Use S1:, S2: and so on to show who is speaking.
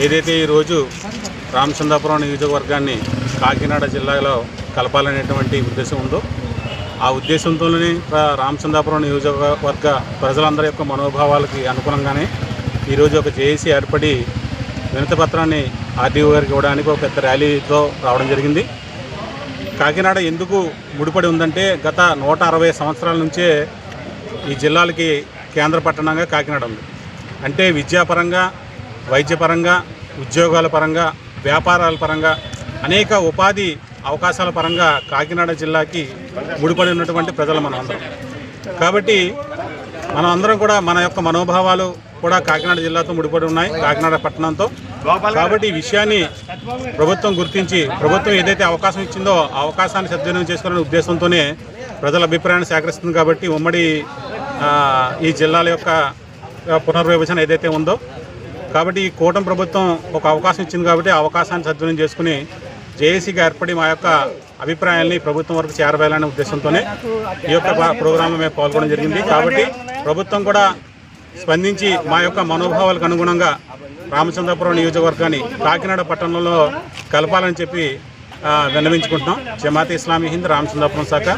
S1: ఏదైతే ఈరోజు రామచందాపురం నియోజకవర్గాన్ని కాకినాడ జిల్లాలో కలపాలనేటువంటి ఉద్దేశం ఉందో ఆ ఉద్దేశంతోనే రామచందాపురం నియోజకవర్గ ప్రజలందరి యొక్క మనోభావాలకి అనుగుణంగానే ఈరోజు ఒక జేఏసీ ఏర్పడి వినతపత్రాన్ని ఆర్డీఓ గారికి ఇవ్వడానికి ఒక పెద్ద ర్యాలీతో రావడం జరిగింది. కాకినాడ ఎందుకు ముడిపడి ఉందంటే గత నూట అరవై సంవత్సరాల నుంచే ఈ జిల్లాలకి కేంద్ర పట్టణంగా కాకినాడ ఉంది. అంటే విద్యాపరంగా వైద్యపరంగా ఉద్యోగాల పరంగా వ్యాపారాల పరంగా అనేక ఉపాధి అవకాశాల పరంగా కాకినాడ జిల్లాకి ముడిపడి ఉన్నటువంటి ప్రజలు మనం అందరం కాబట్టి మనం అందరం కూడా మన యొక్క మనోభావాలు కూడా కాకినాడ జిల్లాతో ముడిపడి ఉన్నాయి కాకినాడ పట్టణంతో. కాబట్టి ఈ విషయాన్ని ప్రభుత్వం గుర్తించి ప్రభుత్వం ఏదైతే అవకాశం ఇచ్చిందో ఆ అవకాశాన్ని సద్వినియోగం చేసుకోవాలనే ఉద్దేశంతోనే ప్రజల అభిప్రాయాన్ని సేకరిస్తుంది కాబట్టి ఉమ్మడి ఈ జిల్లాల యొక్క పునర్విభజన ఏదైతే ఉందో కాబట్టి ఈ కూటమి ప్రభుత్వం ఒక అవకాశం ఇచ్చింది కాబట్టి ఆ అవకాశాన్ని సద్వినియోగం చేసుకుని జేఏసీగా ఏర్పడి మా యొక్క అభిప్రాయాల్ని ప్రభుత్వం వరకు చేరవేయాలనే ఉద్దేశంతోనే ఈ యొక్క ప్రోగ్రాంలో మేము పాల్గొనడం జరిగింది. కాబట్టి ప్రభుత్వం కూడా స్పందించి మా యొక్క మనోభావాలకు అనుగుణంగా రామచంద్రపురం నియోజకవర్గాన్ని కాకినాడ పట్టణంలో కలపాలని చెప్పి విన్నవించుకుంటున్నాం. జమాత్ ఇస్లామీ హింద్ రామచంద్రపురం శాఖ.